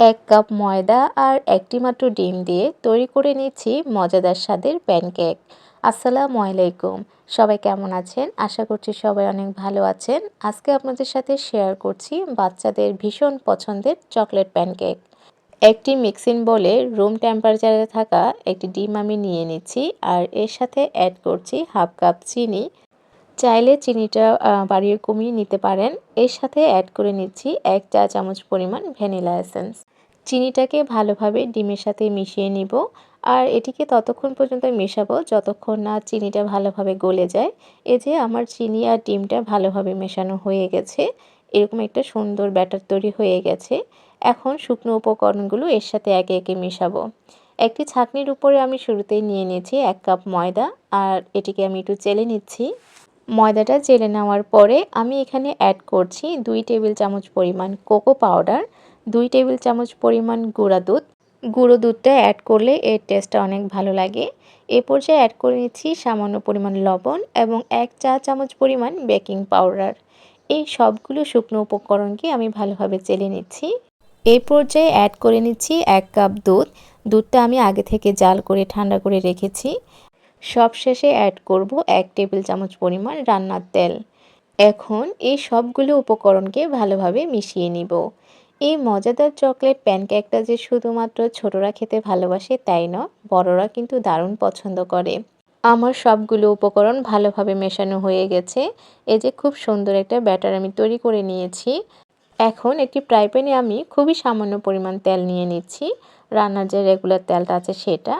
এক কাপ ময়দা আর একটি মাত্র ডিম দিয়ে তৈরি করে নিচ্ছি মজাদার স্বাদের প্যানকেক। আসসালামু আলাইকুম। সবাই কেমন আছেন? আশা করছি সবাই অনেক ভালো আছেন। আজকে আপনাদের সাথে শেয়ার করছি বাচ্চাদের ভীষণ পছন্দের চকলেট প্যানকেক একটি মিক্সিং বলে রুম টেম্পারেচারে থাকা একটি ডিম আমি নিয়ে নিচ্ছি আর এর সাথে অ্যাড করছি হাফ কাপ চিনি। চাইলে চিনিটা বাড়িয়ে কমিয়ে নিতে পারেন। এর সাথে অ্যাড করে নিচ্ছি এক চা চামচ পরিমাণ ভ্যানিলা এসেন্স। চিনিটাকে ভালোভাবে ডিমের সাথে মিশিয়ে নিব। আর এটিকে ততক্ষণ পর্যন্ত মেশাবো যতক্ষণ না চিনিটা ভালোভাবে গলে যায়। এ যে আমার চিনি আর ডিমটা ভালোভাবে মেশানো হয়ে গেছে। এরকম একটা সুন্দর ব্যাটার তৈরি হয়ে গেছে। এখন শুকনো উপকরণগুলো এর সাথে একে একে মেশাবো। একটি ছাকনির উপরে আমি শুরুতেই নিয়ে নিয়েছি এক কাপ ময়দা। আর এটিকে আমি একটু চেলে নিচ্ছি। ময়দাটা চেলে নেওয়ার পরে আমি এখানে অ্যাড করছি দুই টেবিল চামচ পরিমাণ কোকো পাউডার দুই টেবিল চামচ পরিমাণ গুঁড়া দুধ। গুঁড়ো দুধটা অ্যাড করলে এর টেস্টটা অনেক ভালো লাগে। এ পর্যায়ে অ্যাড করে নিচ্ছি সামান্য পরিমাণ লবণ এবং এক চা চামচ পরিমাণ বেকিং পাউডার এই সবগুলো শুকনো উপকরণকে আমি ভালোভাবে চেলে নিচ্ছি। এই পর্যায়ে অ্যাড করে নিচ্ছি এক কাপ দুধ। দুধটা আমি আগে থেকে জাল করে ঠান্ডা করে রেখেছি। সব শেষে অ্যাড করব এক টেবিল চামচ পরিমাণ রান্নার তেল। এখন এই সবগুলো উপকরণকে ভালোভাবে মিশিয়ে নিব। এই মজাদার চকলেট প্যানকেকটা যে শুধুমাত্র ছোটরা খেতে ভালোবাসে তাই নয়, বড়রা কিন্তু দারুণ পছন্দ করে। আমার সবগুলো উপকরণ ভালোভাবে মেশানো হয়ে গেছে। এই যে খুব সুন্দর একটা ব্যাটার আমি তৈরি করে নিয়েছি। এখন একটি ফ্রাই প্যানে আমি খুবই সামান্য পরিমাণ তেল নিয়ে নিচ্ছি। রান্নার যে রেগুলার তেলটা আছে সেটা।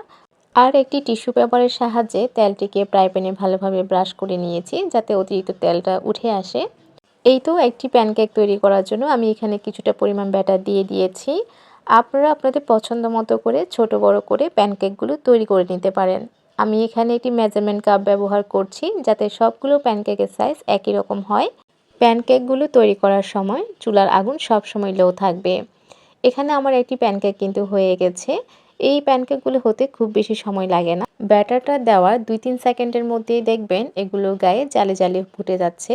আর একটি টিস্যু পেপারের সাহায্যে তেলটিকে প্রায় প্যানে ভালোভাবে ব্রাশ করে নিয়েছি যাতে অতিরিক্ত তেলটা উঠে আসে। এই তো একটি প্যানকেক তৈরি করার জন্য আমি এখানে কিছুটা পরিমাণ ব্যাটার দিয়ে দিয়েছি। আপনারা আপনাদের পছন্দ মতো করে ছোট বড় করে প্যানকেকগুলো তৈরি করে নিতে পারেন। আমি এখানে একটি মেজারমেন্ট কাপ ব্যবহার করছি যাতে সবগুলো প্যানকেকের সাইজ একই রকম হয়। প্যানকেকগুলো তৈরি করার সময় চুলার আগুন সব সময় লো থাকবে। এখানে আমার একটি প্যানকেক কিন্তু হয়ে গেছে। এই প্যানকেকগুলো হতে খুব বেশি সময় লাগে না। ব্যাটারটা দেওয়ার দুই তিন সেকেন্ডের মধ্যেই দেখবেন এগুলো গায়ে জালে জালে ফুটে যাচ্ছে।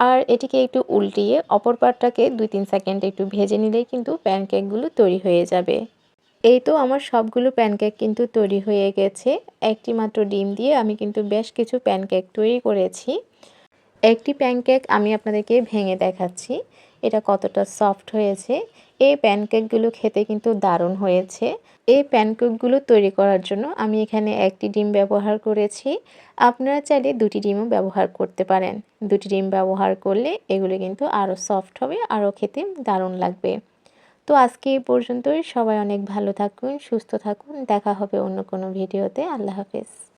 আর এটিকে একটু উল্টিয়ে অপর পাটটাকে দুই তিন সেকেন্ড একটু ভেজে নিলেই কিন্তু প্যানকেকগুলো তৈরি হয়ে যাবে। এই তো আমার সবগুলো প্যানকেক কিন্তু তৈরি হয়ে গেছে। একটি মাত্র ডিম দিয়ে আমি কিন্তু বেশ কিছু প্যানকেক তৈরি করেছি। একটি প্যানকেক আমি আপনাদেরকে ভেঙে দেখাচ্ছি। এটা কতটা সফট হয়েছে। এই প্যানকেকগুলো খেতে কিন্তু দারুণ হয়েছে। এই প্যানকেকগুলো তৈরি করার জন্য আমি এখানে একটি ডিম ব্যবহার করেছি। আপনারা চাইলে দুটি ডিমও ব্যবহার করতে পারেন। দুটি ডিম ব্যবহার করলে এগুলো কিন্তু আরও সফট হবে আরও খেতে দারুণ লাগবে। তো আজকে এই পর্যন্তই। সবাই অনেক ভালো থাকুন, সুস্থ থাকুন। দেখা হবে অন্য কোনো ভিডিওতে। আল্লাহ হাফেজ।